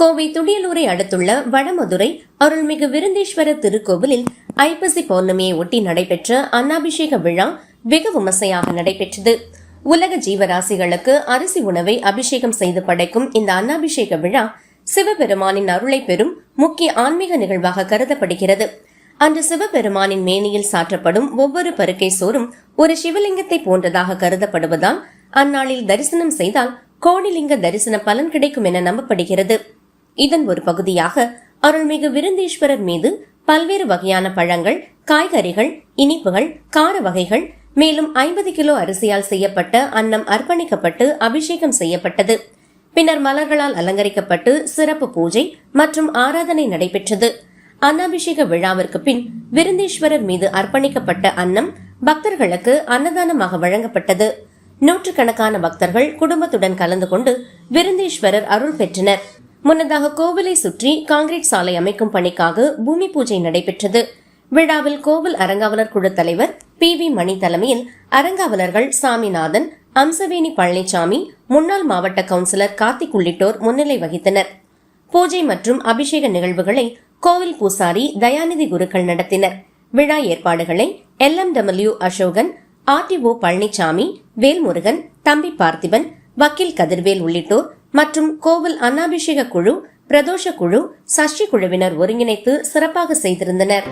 கோவை துடியலூரை அடுத்துள்ள வடமதுரை அருள்மிகு விருந்தேஸ்வரர் திருக்கோவிலில் ஐப்பசி பௌர்ணமியை ஒட்டி நடைபெற்ற அன்னாபிஷேக விழா வெகு விமர்சையாக நடைபெற்றது. உலக ஜீவராசிகளுக்கு அரிசி உணவை அபிஷேகம் செய்து படைக்கும் இந்த அன்னாபிஷேக விழா சிவபெருமானின் அருளை பெறும் முக்கிய ஆன்மீக நிகழ்வாக கருதப்படுகிறது. அன்று சிவபெருமானின் மேனியில் சாற்றப்படும் ஒவ்வொரு பருக்கை சோறும் ஒரு சிவலிங்கத்தை போன்றதாக கருதப்படுவதால் அந்நாளில் தரிசனம் செய்தால் கோடிலிங்க தரிசன பலன் கிடைக்கும் என நம்பப்படுகிறது. இதன் ஒரு பகுதியாக அருள்மிகு விருந்தீஸ்வரர் மீது பல்வேறு வகையான பழங்கள் காய்கறிகள் இனிப்புகள் கார வகைகள் மேலும் ஐம்பது கிலோ அரிசியால் செய்யப்பட்ட அன்னம் அர்ப்பணிக்கப்பட்டு அபிஷேகம் செய்யப்பட்டது. பின்னர் மலர்களால் அலங்கரிக்கப்பட்டு சிறப்பு பூஜை மற்றும் ஆராதனை நடைபெற்றது. அன்னாபிஷேக விழாவிற்கு பின் விருந்தீஸ்வரர் மீது அர்ப்பணிக்கப்பட்ட அன்னம் பக்தர்களுக்கு அன்னதானமாக வழங்கப்பட்டது. நூற்றுக்கணக்கான பக்தர்கள் குடும்பத்துடன் கலந்து கொண்டு விருந்தீஸ்வரர் அருள் பெற்றனர். முன்னதாக கோவிலை சுற்றி காங்கிரீட் சாலை அமைக்கும் பணிக்காக பூமி பூஜை நடைபெற்றது. விழாவில் கோவில் அரங்காவலர் குழு தலைவர் பி வி மணி தலைமையில் அரங்காவலர்கள் சாமிநாதன் அம்சவேணி பழனிசாமி முன்னாள் மாவட்ட கவுன்சிலர் கார்த்திக் உள்ளிட்டோர் முன்னிலை வகித்தனர். பூஜை மற்றும் அபிஷேக நிகழ்வுகளை கோவில் பூசாரி தயாநிதி குருக்கள் நடத்தினர். விழா ஏற்பாடுகளை L M W Ashokan RTO Palanisamy Velmurugan தம்பி பார்த்திபன் வக்கீல் கதிர்வேல் உள்ளிட்டோர் மற்றும் கோவில் அன்னாபிஷேக குழு பிரதோஷ குழு சஷ்டி குழுவினர் ஒருங்கிணைத்து சிறப்பாக செய்திருந்தனர்.